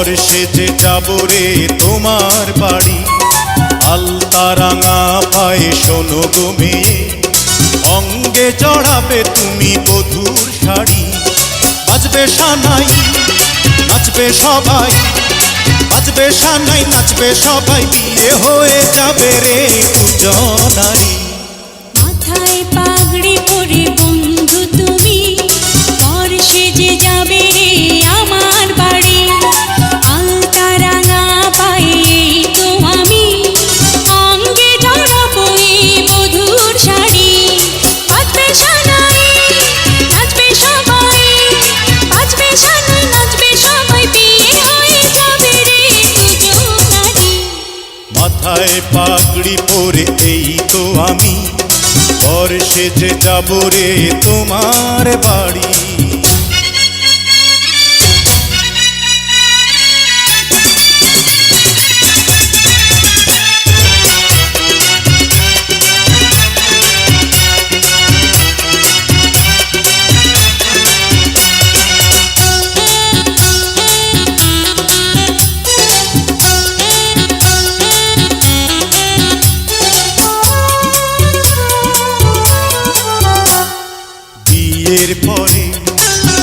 বর সেজে যাব রে তোমার বাড়ি। আলতা রাঙা পায়ে শোনো মেয়ে। অঙ্গে চড়াবে তুমি বধুর শাড়ি। বাজবে সানাই, নাচবে সবাই। বাজবে সানাই, নাচবে সবাই। বিয়ে হয়ে যাবে রে দুজনারি মাথায় পাগড়ি মাথায় পাগড়ি পরে এই তো আমি। পর সেজে যাব রে তোমার বাড়ি। বিয়ের পরে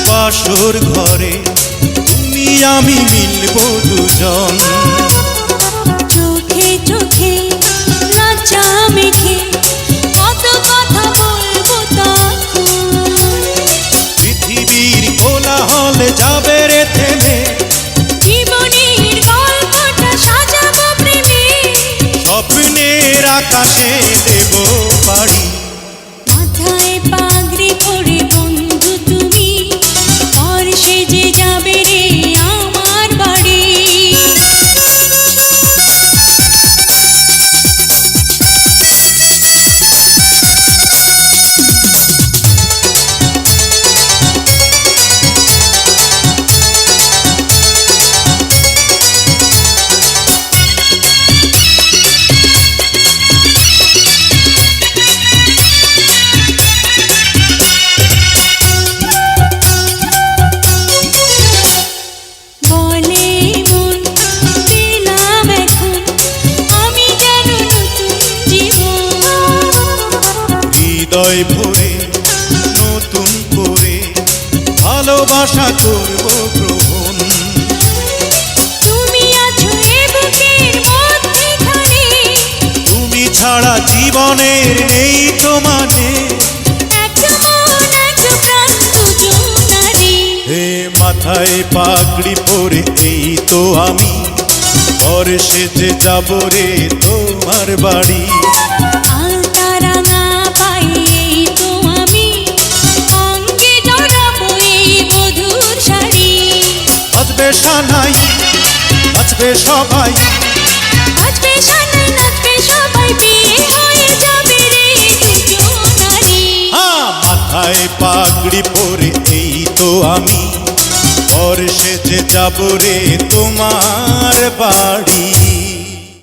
বাসর ঘরে তুমি আমি মিলবো দুজন। চোখে চোখে লজ্জা মেখে কত কথা বলব পৃথিবীর কোলাহলে যাবে রে থেমে। জীবনের গল্পটা সাজাবো প্রেমে। স্বপ্নের আকাশে ভালোবাসা করব গ্রহণ তুমি আছো এ বুকের মধ্যেখানে তুমি ছাড়া জীবনের নেই তো মানে মাথায় পাগড়ি পরে এই তো আমি। পরে সেজে যাব রে তোমার বাড়ি। নাচবে সবাই। বাজবে সানাই নাচবে সবাই বিয়ে হয়ে যাবে রে দুজনারি মাথায় পাগড়ি পরে এই তো আমি। পর সেজে যাব রে তোমার বাড়ি।